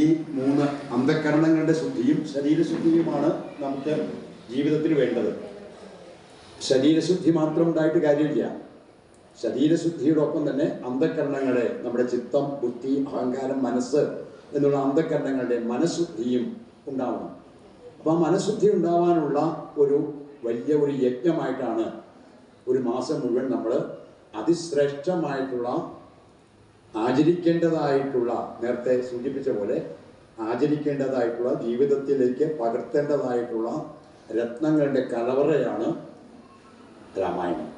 ഈ മൂന്ന് അന്ധകരണങ്ങളുടെ ശുദ്ധിയും ശരീരശുദ്ധിയുമാണ് നമുക്ക് ജീവിതത്തിൽ വേണ്ടത്. ശരീരശുദ്ധി മാത്രം ഉണ്ടായിട്ട് കാര്യമില്ല. ശരീരശുദ്ധിയോടൊപ്പം തന്നെ അന്ധകരണങ്ങളെ നമ്മുടെ ചിത്തം ബുദ്ധി അഹങ്കാരം മനസ്സ് എന്നുള്ള അന്ധകരണങ്ങളുടെ മനഃശുദ്ധിയും ഉണ്ടാവണം. അപ്പോൾ ആ മനഃശുദ്ധി ഉണ്ടാവാനുള്ള ഒരു വലിയ ഒരു യജ്ഞമായിട്ടാണ് ഒരു മാസം മുഴുവൻ നമ്മൾ അതിശ്രേഷ്ഠമായിട്ടുള്ള ആചരിക്കേണ്ടതായിട്ടുള്ള നേരത്തെ സൂചിപ്പിച്ച പോലെ ആചരിക്കേണ്ടതായിട്ടുള്ള ജീവിതത്തിലേക്ക് പകർത്തേണ്ടതായിട്ടുള്ള രത്നങ്ങളുടെ കലവറയാണ് രാമായണം.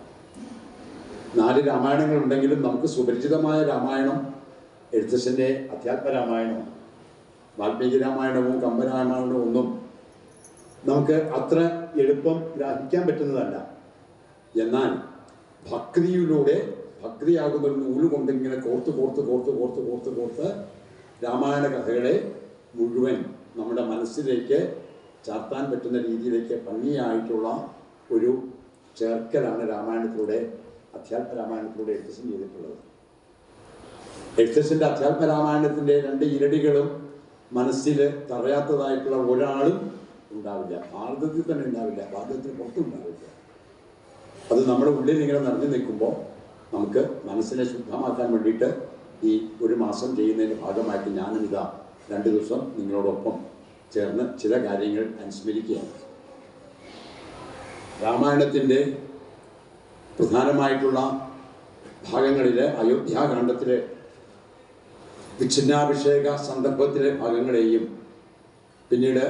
നാല് രാമായണങ്ങൾ ഉണ്ടെങ്കിലും നമുക്ക് സുപരിചിതമായ രാമായണം എഴുത്തച്ഛന്റെ അധ്യാത്മ രാമായണവും വാൽമീകി രാമായണവും കമ്പരാമായണവും ഒന്നും നമുക്ക് അത്ര എളുപ്പം ഗ്രഹിക്കാൻ പറ്റുന്നതല്ല. എന്നാൽ ഭക്തിയിലൂടെ ഭക്തിയാകുന്ന ഒരു നൂൽ കൊണ്ട് ഇങ്ങനെ കോർത്ത് കോർത്ത് കോർത്ത് കോർത്ത് കോർത്ത് കോർത്ത് രാമായണ കഥകളെ മുഴുവൻ നമ്മുടെ മനസ്സിലേക്ക് ചാർത്താൻ പറ്റുന്ന രീതിയിലേക്ക് ഭംഗിയായിട്ടുള്ള ഒരു ചേർക്കലാണ് രാമായണത്തിലൂടെ അധ്യാത്മ രാമായണത്തിലൂടെ എഴുത്തച്ഛൻ ചെയ്തിട്ടുള്ളത്. എഴുത്തച്ഛന്റെ അധ്യാത്മ രാമായണത്തിന്റെ രണ്ട് ഇരടികളും മനസ്സിൽ തറയാത്തതായിട്ടുള്ള ഒരാളും ഉണ്ടാവില്ല. ഭാരതത്തിൽ തന്നെ ഉണ്ടാവില്ല. ഭാരതത്തിന് പുറത്തും ഉണ്ടാവില്ല. അത് നമ്മുടെ ഉള്ളിൽ ഇങ്ങനെ നിറഞ്ഞു നിൽക്കുമ്പോൾ നമുക്ക് മനസ്സിനെ ശുദ്ധമാക്കാൻ വേണ്ടിയിട്ട് ഈ ഒരു മാസം ചെയ്യുന്നതിന്റെ ഭാഗമായിട്ട് ഞാനും ഇതാ രണ്ട് ദിവസം നിങ്ങളോടൊപ്പം ചേർന്ന് ചില കാര്യങ്ങൾ അനുസ്മരിക്കുകയാണ്. രാമായണത്തിന്റെ പ്രധാനമായിട്ടുള്ള ഭാഗങ്ങളിൽ അയോധ്യാകാന്ഡത്തിലെ വിച്ഛിന്നാഭിഷേക സന്ദർഭത്തിലെ ഭാഗങ്ങളെയും പിന്നീട്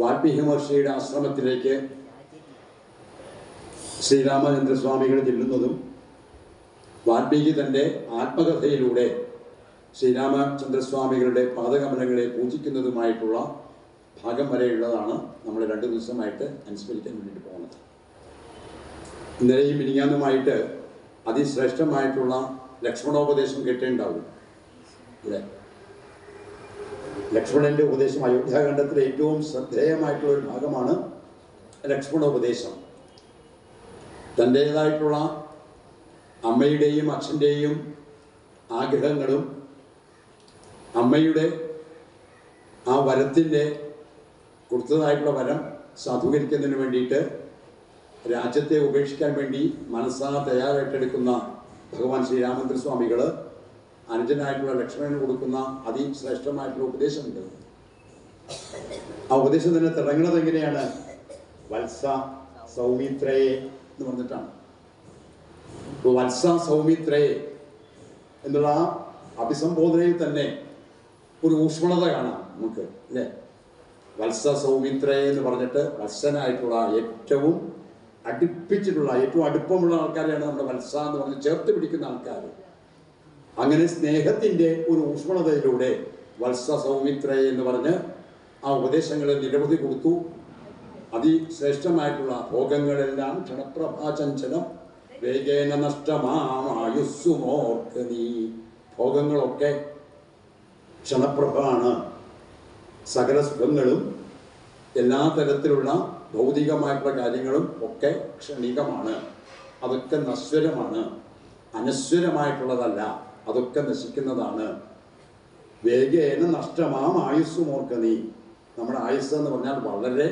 വാൽമീകി മഹർഷിയുടെ ആശ്രമത്തിലേക്ക് ശ്രീരാമചന്ദ്രസ്വാമികൾ ചെല്ലുന്നതും വാൽമീകി തന്റെ ആത്മകഥയിലൂടെ ശ്രീരാമചന്ദ്രസ്വാമികളുടെ പാദകമലങ്ങളെ പൂജിക്കുന്നതുമായിട്ടുള്ള ഭാഗം വരെയുള്ളതാണ് നമ്മൾ രണ്ട് ദിവസമായിട്ട് അനുസ്മരിക്കാൻ വേണ്ടിയിട്ട് പോകുന്നത്. ഇന്നലെയും മിനിങ്ങാന്നുമായിട്ട് അതിശ്രേഷ്ഠമായിട്ടുള്ള ലക്ഷ്മണോപദേശം കേട്ടേണ്ടാവും അല്ലെ? ലക്ഷ്മണന്റെ ഉപദേശം അയോധ്യാഖണ്ഡത്തിലെ ഏറ്റവും ശ്രദ്ധേയമായിട്ടുള്ള ഒരു ഭാഗമാണ് ലക്ഷ്മണോപദേശം. തന്റേതായിട്ടുള്ള അമ്മയുടെയും അച്ഛന്റെയും ആഗ്രഹങ്ങളും അമ്മയുടെ ആ വരത്തിന്റെ കൊടുത്തതായിട്ടുള്ള വരം സാധൂകരിക്കുന്നതിന് വേണ്ടിയിട്ട് രാജ്യത്തെ ഉപേക്ഷിക്കാൻ വേണ്ടി മനസ്സാ തയ്യാറായിട്ടെടുക്കുന്ന ഭഗവാൻ ശ്രീരാമചന്ദ്ര സ്വാമികൾ അനുജനായിട്ടുള്ള ലക്ഷ്മണന് കൊടുക്കുന്ന അതിശ്രേഷ്ഠമായിട്ടുള്ള ഉപദേശമുണ്ട്. ആ ഉപദേശം തന്നെ തിളങ്ങുന്നത് എങ്ങനെയാണ് വത്സ സൗമിത്രയെ എന്ന് പറഞ്ഞിട്ടാണ്. വത്സ സൗമിത്രേ എന്നുള്ള ആ അഭിസംബോധനയിൽ തന്നെ ഒരു ഊഷ്മളത കാണാം നമുക്ക് അല്ലേ? വത്സ സൗമിത്രേ എന്ന് പറഞ്ഞിട്ട് വത്സനായിട്ടുള്ള ഏറ്റവും അടുപ്പിച്ചിട്ടുള്ള ഏറ്റവും അടുപ്പമുള്ള ആൾക്കാരെയാണ് നമ്മുടെ വത്സ എന്ന് പറഞ്ഞ് ചേർത്ത് പിടിക്കുന്ന ആൾക്കാർ അങ്ങനെ സ്നേഹത്തിന്റെ ഒരു ഊഷ്മളതയിലൂടെ വത്സ സൗമിത്രേ എന്ന് പറഞ്ഞ് ആ ഉപദേശങ്ങളെ നിരവധി കൊടുത്തു. അതിശ്രേഷ്ഠമായിട്ടുള്ള ഭോഗങ്ങളെല്ലാം ക്ഷണപ്രഭാചഞ്ചലം വേഗേന നഷ്ടമാമായുസ്സുമോർക്ക് നീ ഭോഗങ്ങളൊക്കെ ക്ഷണപ്രഭാണ്. സകല സുഖങ്ങളും എല്ലാ തരത്തിലുള്ള ഭൗതികമായിട്ടുള്ള കാര്യങ്ങളും ഒക്കെ ക്ഷണികമാണ്. അതൊക്കെ നശ്വരമാണ്. അനശ്വരമായിട്ടുള്ളതല്ല അതൊക്കെ നശിക്കുന്നതാണ്. വേഗേന നഷ്ടമാം ആയുസ്സുമോർക്ക നീ നമ്മുടെ ആയുസ് എന്ന് പറഞ്ഞാൽ വളരെ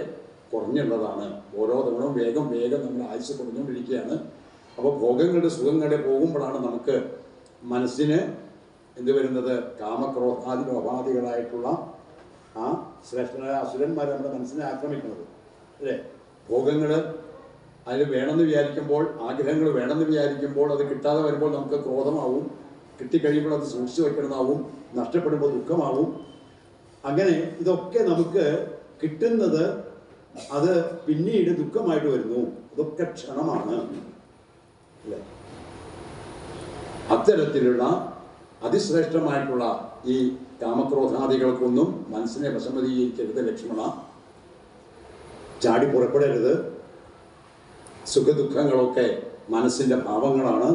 കുറഞ്ഞുള്ളതാണ്. ഓരോ തവണവും വേഗം വേഗം നമ്മുടെ ആയുസ് കുറഞ്ഞുകൊണ്ടിരിക്കുകയാണ്. അപ്പോൾ ഭോഗങ്ങളുടെ സുഖങ്ങളുടെ പോകുമ്പോഴാണ് നമുക്ക് മനസ്സിന് എന്ത് വരുന്നത്? കാമക്രോധാദി ഉപാധികളായിട്ടുള്ള ആ ശ്രേഷ്ഠനായ അസുരന്മാർ നമ്മുടെ മനസ്സിനെ ആക്രമിക്കുന്നത്. അല്ലേ? ഭോഗങ്ങൾ അതിൽ വേണമെന്ന് വിചാരിക്കുമ്പോൾ ആഗ്രഹങ്ങൾ വേണമെന്ന് വിചാരിക്കുമ്പോൾ അത് കിട്ടാതെ വരുമ്പോൾ നമുക്ക് ക്രോധമാവും. കിട്ടിക്കഴിയുമ്പോൾ അത് സൂക്ഷിച്ചു വെക്കണതാവും. നഷ്ടപ്പെടുമ്പോൾ ദുഃഖമാവും. അങ്ങനെ ഇതൊക്കെ നമുക്ക് കിട്ടുന്നത് അത് പിന്നീട് ദുഃഖമായിട്ട് വരുന്നു. അതൊക്കെ ക്ഷണമാണ്. അത്തരത്തിലുള്ള അതിശ്രേഷ്ഠമായിട്ടുള്ള ഈ കാമക്രോധാദികൾക്കൊന്നും മനസ്സിനെ വശമതീകരിക്കരുത് ലക്ഷ്മണ. ചാടി പുറപ്പെടരുത്. സുഖദുഃഖങ്ങളൊക്കെ മനസ്സിന്റെ ഭാവങ്ങളാണ്.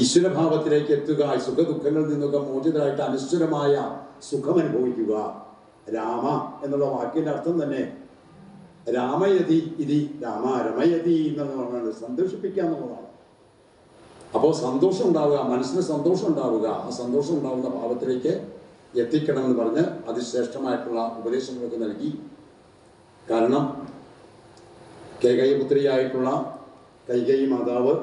ഈശ്വരഭാവത്തിലേക്ക് എത്തുക സുഖദുഃഖങ്ങളിൽ നിന്നൊക്കെ മോചിതരായിട്ട് അനിശ്വരമായ സുഖം അനുഭവിക്കുക രാമ എന്നുള്ള വാക്കിന്റെ അർത്ഥം തന്നെ രാമയതി ഇതി രാമ രമയതി എന്നുള്ള പറഞ്ഞാൽ സന്തോഷിപ്പിക്കുക എന്നുള്ളതാണ്. അപ്പോൾ സന്തോഷം ഉണ്ടാവുക മനസ്സിന് സന്തോഷം ഉണ്ടാവുക ആ സന്തോഷം ഉണ്ടാവുന്ന ഭാവത്തിലേക്ക് എത്തിക്കണം എന്ന് പറഞ്ഞ് അതിശ്രേഷ്ഠമായിട്ടുള്ള ഉപദേശങ്ങളൊക്കെ നൽകി. കാരണം കൈകൈപുത്രിയായിട്ടുള്ള കൈകൈ മാതാവ്